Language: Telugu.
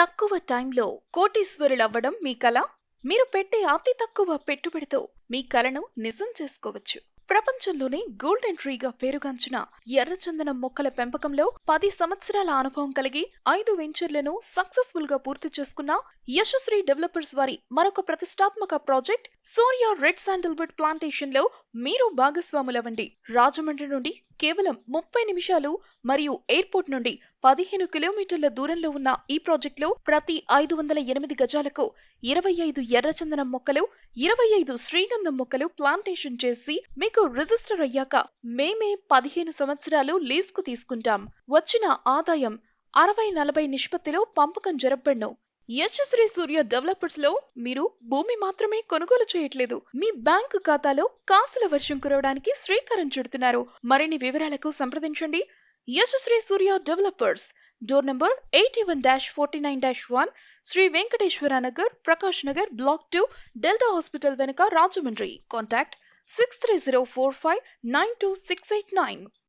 తక్కువ టైంలో కోటీశ్వరులవ్వడం మీ కల. మీరు పెట్టే అతి తక్కువ పెట్టుబడితో మీ కలను నిజం చేసుకోవచ్చు. ప్రపంచంలోనే గోల్డెన్ ట్రీగా పేరుగాంచిన ఎర్రచందనం మొక్కల పెంపకంలో పది సంవత్సరాల అనుభవం కలిగి ఐదు వెంచర్లను సక్సెస్ఫుల్గా పూర్తి చేసుకున్న యశశ్రీ డెవలపర్స్ వారి మరొక ప్రతిష్టాత్మక ప్రాజెక్ట్ సూర్య రెడ్ శాండల్వుడ్ ప్లాంటేషన్లో మీరు భాగస్వాములవండి రాజమండ్రి నుండి కేవలం ముప్పై నిమిషాలు మరియు ఎయిర్పోర్ట్ నుండి పదిహేను కిలోమీటర్ల దూరంలో ఉన్న ఈ ప్రాజెక్టులో ప్రతి ఐదు వందల ఎనిమిది గజాలకు ఇరవై ఐదు ఎర్రచందనం మొక్కలు ఇరవై ఐదు శ్రీగంధం మొక్కలు ప్లాంటేషన్ చేసి మీకు రిజిస్టర్ అయ్యాక మేమే పదిహేను సంవత్సరాలు లీజుకు తీసుకుంటాం. వచ్చిన ఆదాయం అరవై నలభై నిష్పత్తిలో పంపకం జరపబడును. యశశ్రీ సూర్య డెవలపర్స్లో మీరు భూమి మాత్రమే కొనుగోలు చేయట్లేదు. మీ బ్యాంకు ఖాతాలో కాసుల వర్షం కురవడానికి శ్రీకారం చుడుతున్నారు. మరిన్ని వివరాలకు సంప్రదించండి. Yashasri Surya developers door number eighty one dash forty nine dash one Sri Venkateswara Nagar Prakash Nagar block two delta hospital వెనుక Rajahmundry. Contact six three zero four five nine two six eight nine.